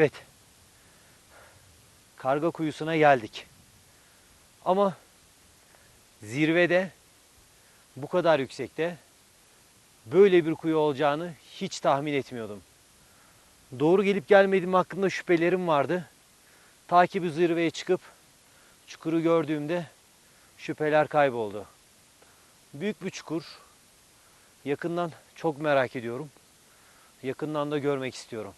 Evet. Karga kuyusuna geldik. Ama zirvede bu kadar yüksekte böyle bir kuyu olacağını hiç tahmin etmiyordum. Doğru gelip gelmediğim hakkında şüphelerim vardı. Ta ki bu zirveye çıkıp çukuru gördüğümde şüpheler kayboldu. Büyük bir çukur. Yakından çok merak ediyorum. Yakından da görmek istiyorum.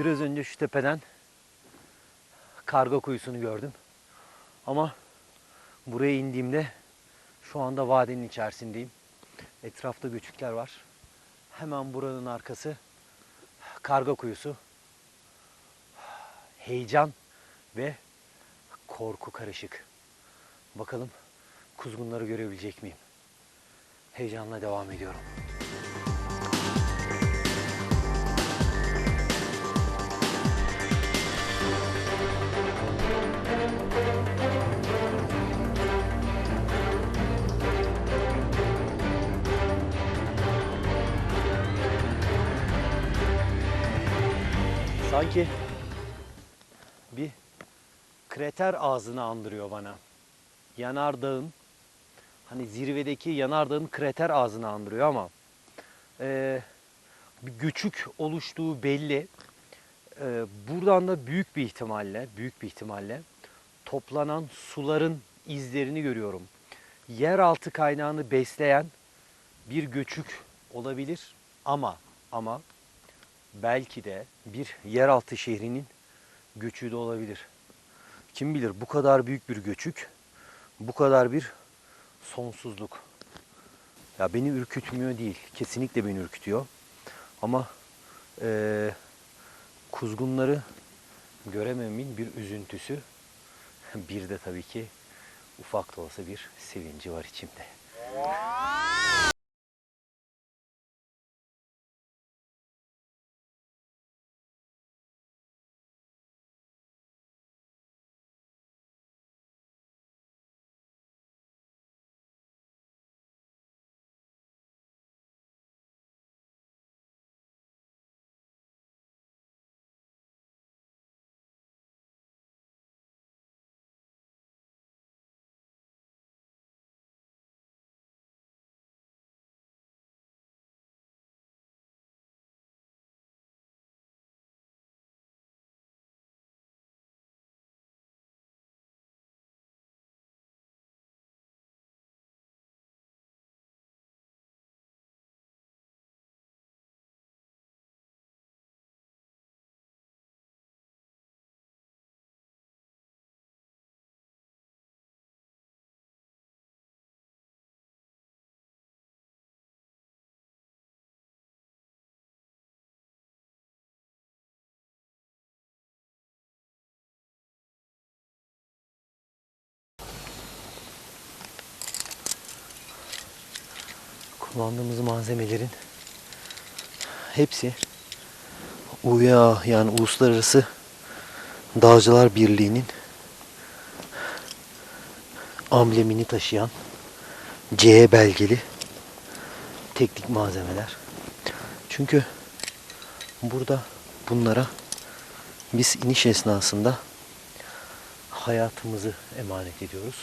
Biraz önce şu tepeden karga kuyusunu gördüm. Ama buraya indiğimde şu anda vadinin içerisindeyim. Etrafta göçükler var. Hemen buranın arkası karga kuyusu. Heyecan ve korku karışık. Bakalım kuzgunları görebilecek miyim? Heyecanla devam ediyorum. Sanki bir krater ağzını andırıyor bana. Yanardağın hani zirvedeki yanardağın krater ağzını andırıyor ama eee, bir göçük oluştuğu belli. Eee, buradan da büyük bir ihtimalle, büyük bir ihtimalle toplanan suların izlerini görüyorum. Yeraltı kaynağını besleyen bir göçük olabilir ama ama belki de bir yeraltı şehrinin göçüğü de olabilir. Kim bilir bu kadar büyük bir göçük, bu kadar bir sonsuzluk. Ya beni ürkütmüyor değil, kesinlikle beni ürkütüyor. Ama eee, kuzgunları görememin bir üzüntüsü, bir de tabii ki ufak da olsa bir sevinci var içimde. Kullandığımız malzemelerin hepsi UYA yani Uluslararası Dağcılar Birliği'nin amblemini taşıyan CE belgeli teknik malzemeler. Çünkü burada bunlara biz iniş esnasında hayatımızı emanet ediyoruz.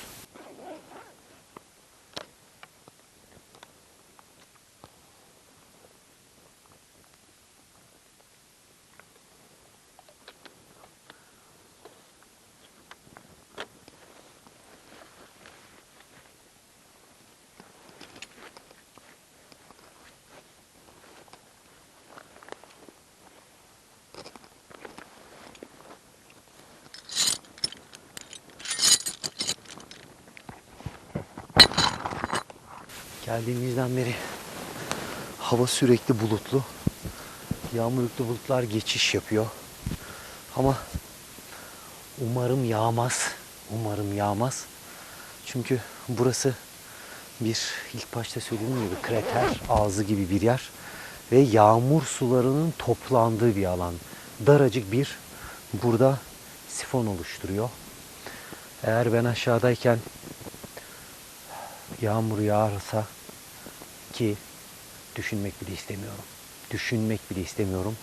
Geldiğimizden beri hava sürekli bulutlu. Yağmur yüklü bulutlar geçiş yapıyor. Ama umarım yağmaz. Umarım yağmaz. Çünkü burası bir ilk başta söylediğim gibi krater ağzı gibi bir yer ve yağmur sularının toplandığı bir alan. Daracık bir burada sifon oluşturuyor. Eğer ben aşağıdayken yağmur yağarsa ki düşünmek bile istemiyorum. Düşünmek bile istemiyorum.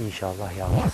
İnşallah yağmaz.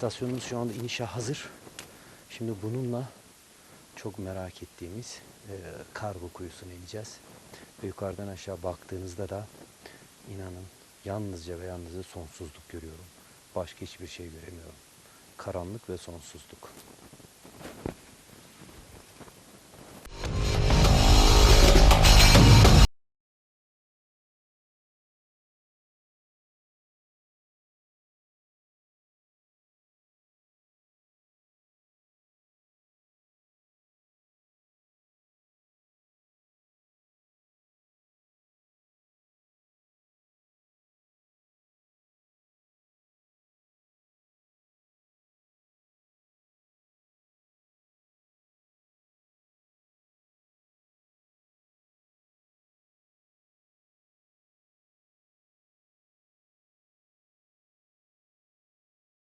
İstasyonumuz şu anda inişe hazır. Şimdi bununla çok merak ettiğimiz e, kargo kuyusuna ineceğiz. Ve yukarıdan aşağı baktığınızda da inanın yalnızca ve yalnızca sonsuzluk görüyorum. Başka hiçbir şey göremiyorum. Karanlık ve sonsuzluk.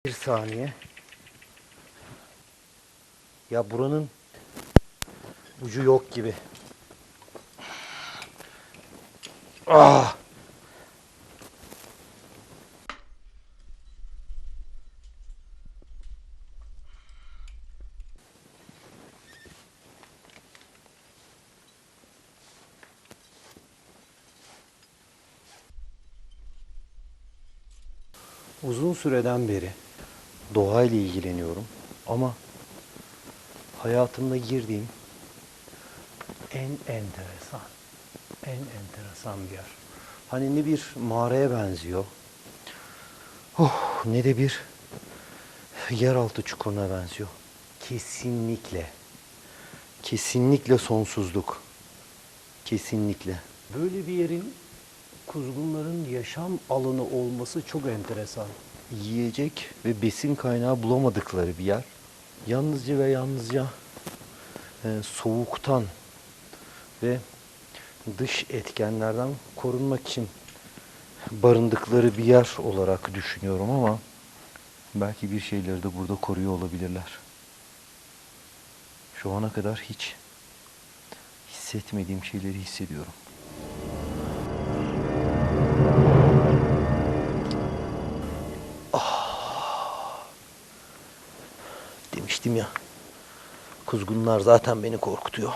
Bir saniye. Ya buranın ucu yok gibi. Ah! Uzun süreden beri doğayla ilgileniyorum ama hayatımda girdiğim en enteresan, en enteresan bir yer. Hani ne bir mağaraya benziyor, oh, ne de bir yeraltı çukuruna benziyor. Kesinlikle, kesinlikle sonsuzluk. Kesinlikle. Böyle bir yerin kuzgunların yaşam alanı olması çok enteresan. Yiyecek ve besin kaynağı bulamadıkları bir yer. Yalnızca ve yalnızca e, soğuktan ve dış etkenlerden korunmak için barındıkları bir yer olarak düşünüyorum ama belki bir şeyleri de burada koruyor olabilirler. Şu ana kadar hiç hissetmediğim şeyleri hissediyorum. Ya. Kuzgunlar zaten beni korkutuyor.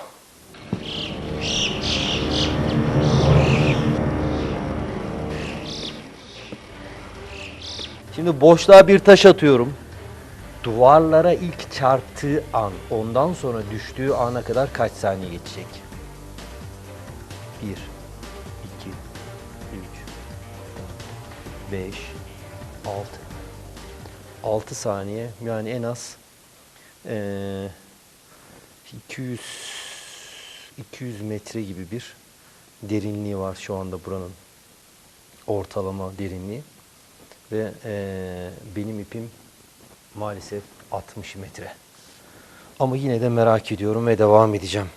Şimdi boşluğa bir taş atıyorum. Duvarlara ilk çarptığı an, ondan sonra düştüğü ana kadar kaç saniye geçecek? 1 2 3 5 6 6 saniye yani en az eee 200 200 metre gibi bir derinliği var şu anda buranın. Ortalama derinliği. Ve eee, benim ipim maalesef 60 metre. Ama yine de merak ediyorum ve devam edeceğim.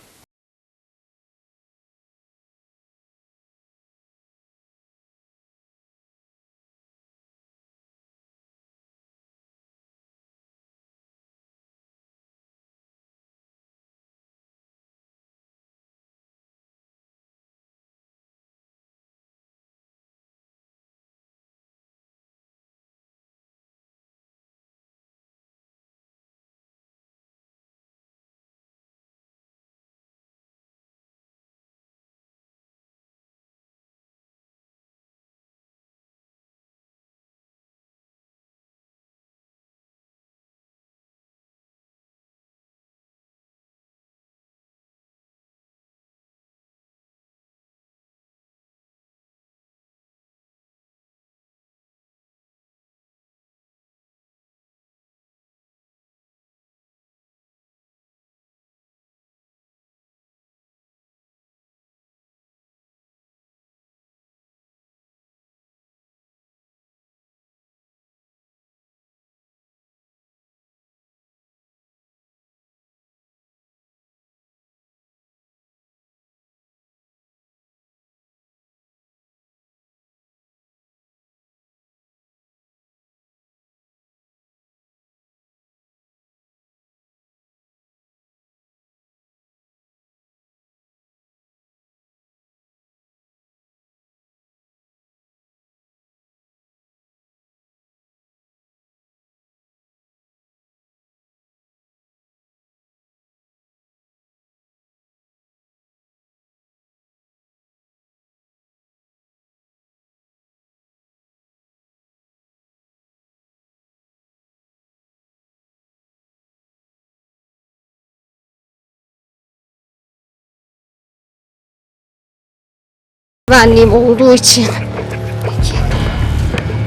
Güvenliğim olduğu için.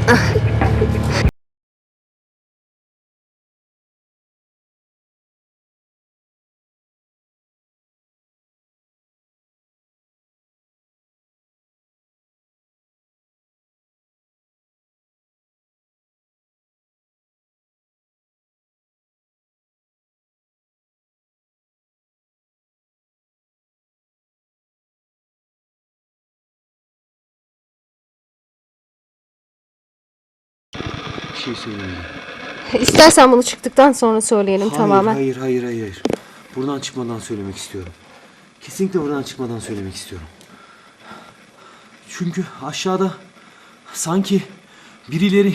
Bir şey söyleyeyim. İstersen bunu çıktıktan sonra söyleyelim Hayır, tamamen. hayır, hayır, hayır, hayır. Buradan çıkmadan söylemek istiyorum. Kesinlikle buradan çıkmadan söylemek istiyorum. Çünkü aşağıda sanki birileri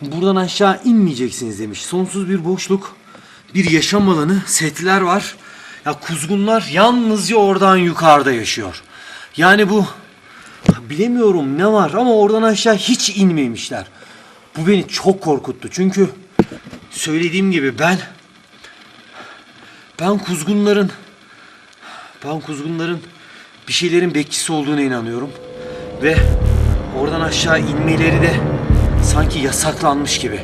buradan aşağı inmeyeceksiniz demiş. Sonsuz bir boşluk, bir yaşam alanı, setler var. Ya kuzgunlar yalnızca oradan yukarıda yaşıyor. Yani bu bilemiyorum ne var ama oradan aşağı hiç inmemişler. Bu beni çok korkuttu. Çünkü söylediğim gibi ben ben kuzgunların ben kuzgunların bir şeylerin bekçisi olduğuna inanıyorum. Ve oradan aşağı inmeleri de sanki yasaklanmış gibi.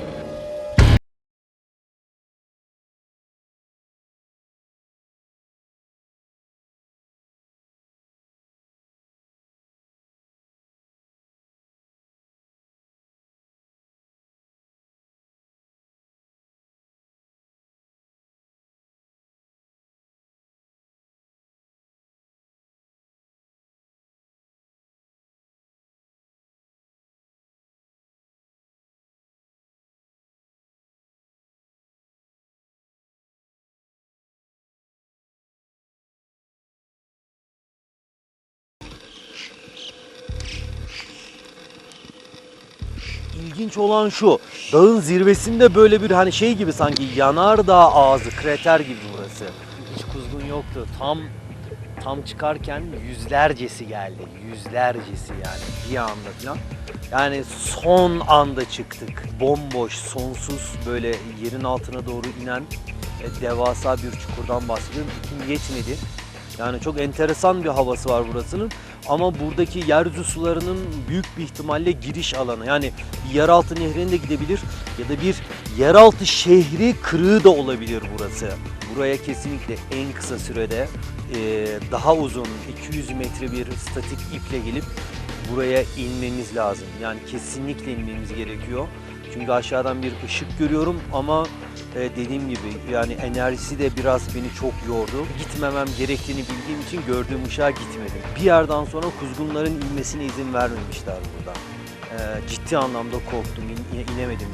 İlginç olan şu. Dağın zirvesinde böyle bir hani şey gibi sanki yanardağ ağzı, krater gibi burası. Hiç kuzgun yoktu. Tam tam çıkarken yüzlercesi geldi. Yüzlercesi yani bir anda falan. Yani son anda çıktık. Bomboş, sonsuz böyle yerin altına doğru inen e, devasa bir çukurdan bahsediyorum. Kim geçmedi. Yani çok enteresan bir havası var burasının. Ama buradaki yeryüzü sularının büyük bir ihtimalle giriş alanı. Yani bir yeraltı nehrine de gidebilir ya da bir yeraltı şehri kırığı da olabilir burası. Buraya kesinlikle en kısa sürede e, daha uzun 200 metre bir statik iple gelip buraya inmemiz lazım. Yani kesinlikle inmemiz gerekiyor. Çünkü aşağıdan bir ışık görüyorum ama e, dediğim gibi yani enerjisi de biraz beni çok yordu. Gitmemem gerektiğini bildiğim için gördüğüm ışığa gitmedim. Bir yerden sonra kuzgunların inmesine izin vermemişler burada. E, ciddi anlamda korktum, in- in- inemedim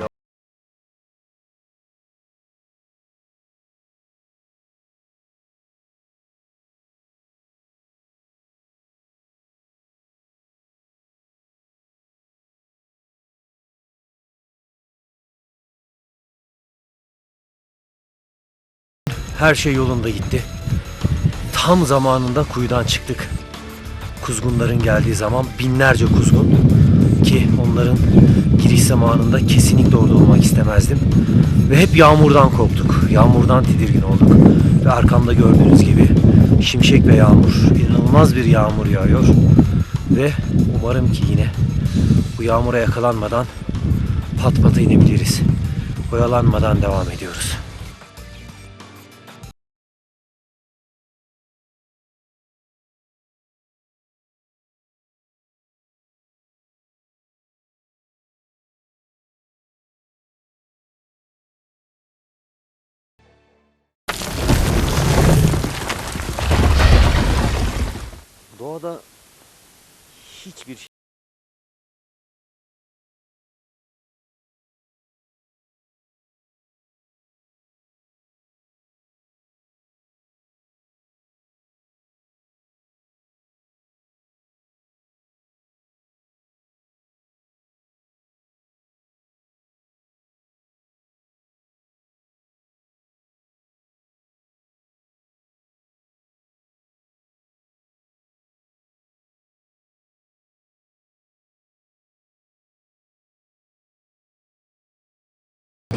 Her şey yolunda gitti. Tam zamanında kuyudan çıktık. Kuzgunların geldiği zaman binlerce kuzgun ki onların giriş zamanında kesinlikle orada olmak istemezdim. Ve hep yağmurdan korktuk. Yağmurdan tedirgin olduk. Ve arkamda gördüğünüz gibi şimşek ve yağmur. inanılmaz bir yağmur yağıyor. Ve umarım ki yine bu yağmura yakalanmadan pat pata inebiliriz. Oyalanmadan devam ediyoruz. Doğada hiçbir şey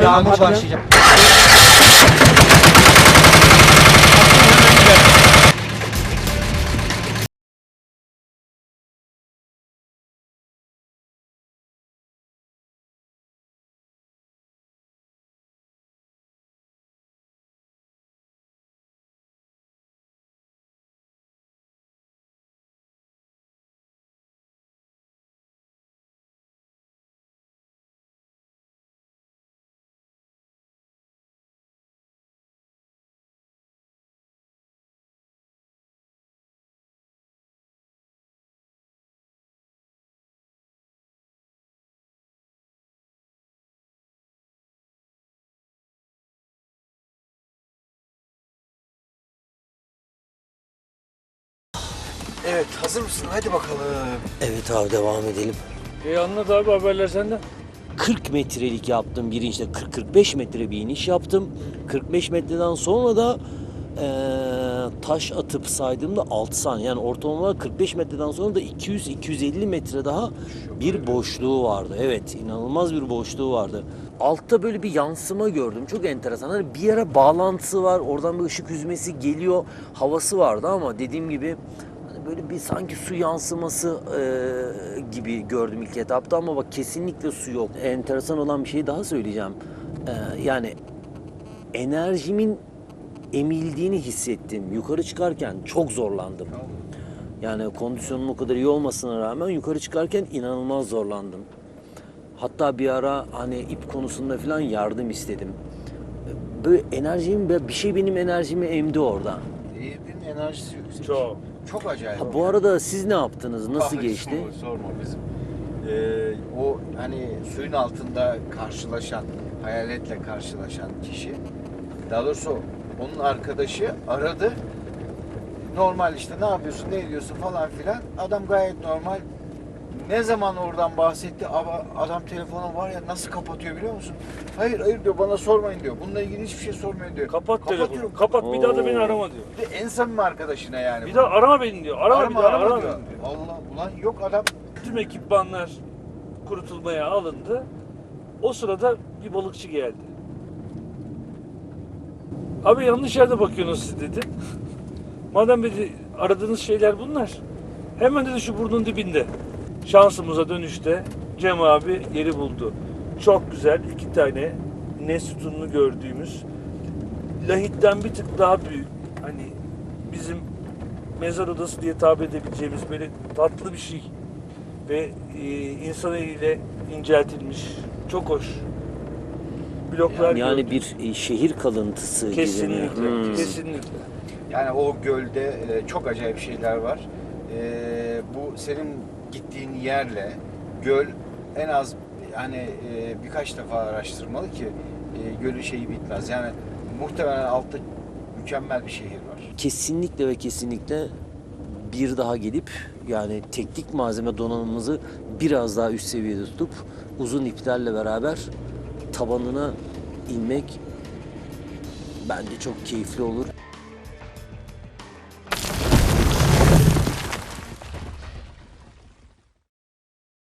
Yağmur başlayacak. Evet hazır mısın? Hadi bakalım. Evet abi devam edelim. E anlat abi haberler senden. 40 metrelik yaptım bir inişte 40-45 metre bir iniş yaptım. 45 metreden sonra da eee, taş atıp saydığımda 6 saniye yani ortalama olarak 45 metreden sonra da 200-250 metre daha bir boşluğu vardı. Evet inanılmaz bir boşluğu vardı. Altta böyle bir yansıma gördüm. Çok enteresan. Hani bir yere bağlantısı var. Oradan bir ışık hüzmesi geliyor. Havası vardı ama dediğim gibi böyle bir sanki su yansıması e, gibi gördüm ilk etapta ama bak kesinlikle su yok. Enteresan olan bir şey daha söyleyeceğim. E, yani enerjimin emildiğini hissettim. Yukarı çıkarken çok zorlandım. Yani kondisyonum o kadar iyi olmasına rağmen yukarı çıkarken inanılmaz zorlandım. Hatta bir ara hani ip konusunda falan yardım istedim. Böyle enerjim bir şey benim enerjimi emdi orada. Birinin enerjisi yüksek. Çok. Çok acayip. Ha, bu arada siz ne yaptınız? Nasıl Ah, geçti? Sorma, sorma bizim. Ee, o hani suyun altında karşılaşan, hayaletle karşılaşan kişi, daha doğrusu onun arkadaşı aradı. Normal işte ne yapıyorsun, ne ediyorsun falan filan. Adam gayet normal. Ne zaman oradan bahsetti, adam telefonu var ya nasıl kapatıyor biliyor musun? Hayır hayır diyor bana sormayın diyor. Bununla ilgili hiçbir şey sormayın diyor. Kapat telefonu. Kapat bir daha da beni arama diyor. Bir de en samimi arkadaşına yani. Bir daha arama beni diyor. Arama, bir daha arama, diyor. beni diyor. Allah ulan yok adam Tüm ekipmanlar kurutulmaya alındı. O sırada bir balıkçı geldi. Abi yanlış yerde bakıyorsunuz siz dedi. Madem dedi aradığınız şeyler bunlar. Hemen dedi şu burnun dibinde. Şansımıza dönüşte Cem abi yeri buldu. Çok güzel iki tane ne sütununu gördüğümüz lahitten bir tık daha büyük. Hani bizim mezar odası diye tabir edebileceğimiz böyle tatlı bir şey ve e, insan eliyle inceltilmiş. Çok hoş. bloklar Yani gördük. bir e, şehir kalıntısı gibi mi? kesinlikle, Hmm. kesinlikle. Yani o gölde e, çok acayip şeyler var. E, bu senin gittiğin yerle göl en az yani e, birkaç defa araştırmalı ki e, gölün şeyi bitmez. Yani muhtemelen altta mükemmel bir şehir var. Kesinlikle ve kesinlikle bir daha gelip yani teknik malzeme donanımımızı biraz daha üst seviyede tutup uzun iplerle beraber tabanına inmek bence çok keyifli olur.